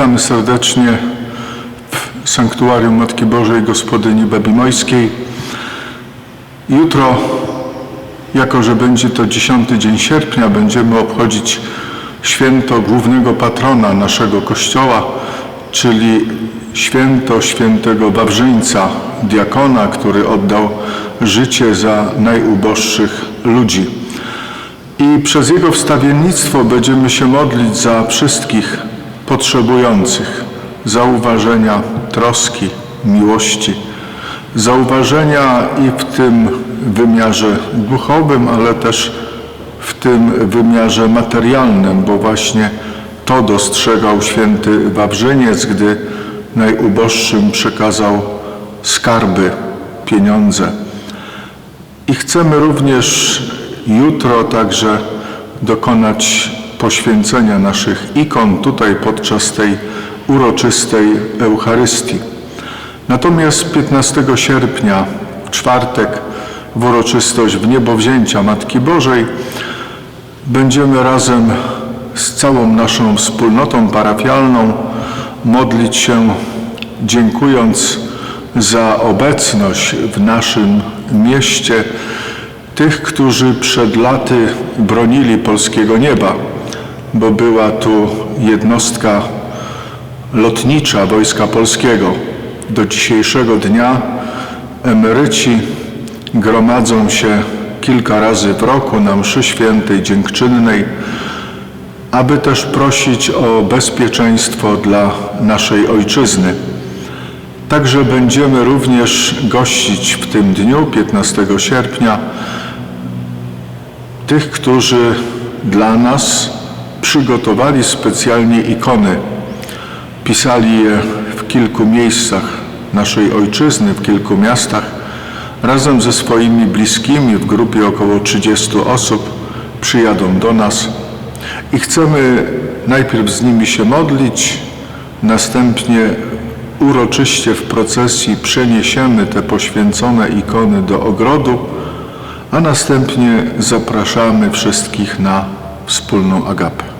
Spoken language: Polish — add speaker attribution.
Speaker 1: Witamy serdecznie w Sanktuarium Matki Bożej Gospodyni Babimojskiej. Jutro, jako że będzie to 10 dzień sierpnia, będziemy obchodzić święto głównego patrona naszego Kościoła, czyli święto świętego Wawrzyńca, diakona, który oddał życie za najuboższych ludzi. I przez jego wstawiennictwo będziemy się modlić za wszystkich potrzebujących zauważenia, troski, miłości, zauważenia i w tym wymiarze duchowym, ale też w tym wymiarze materialnym, bo właśnie to dostrzegał święty Wawrzyniec, gdy najuboższym przekazał skarby, pieniądze. I chcemy również jutro także dokonać poświęcenia naszych ikon tutaj podczas tej uroczystej Eucharystii. Natomiast 15 sierpnia, w czwartek, w uroczystość wniebowzięcia Matki Bożej, będziemy razem z całą naszą wspólnotą parafialną modlić się, dziękując za obecność w naszym mieście tych, którzy przed laty bronili polskiego nieba, bo była tu jednostka lotnicza Wojska Polskiego. Do dzisiejszego dnia emeryci gromadzą się kilka razy w roku na mszy świętej dziękczynnej, aby też prosić o bezpieczeństwo dla naszej ojczyzny. Także będziemy również gościć w tym dniu, 15 sierpnia, tych, którzy dla nas przygotowali specjalnie ikony. Pisali je w kilku miejscach naszej ojczyzny, w kilku miastach, razem ze swoimi bliskimi w grupie około 30 osób przyjadą do nas i chcemy najpierw z nimi się modlić, następnie uroczyście w procesji przeniesiemy te poświęcone ikony do ogrodu, a następnie zapraszamy wszystkich na wspólną agapę.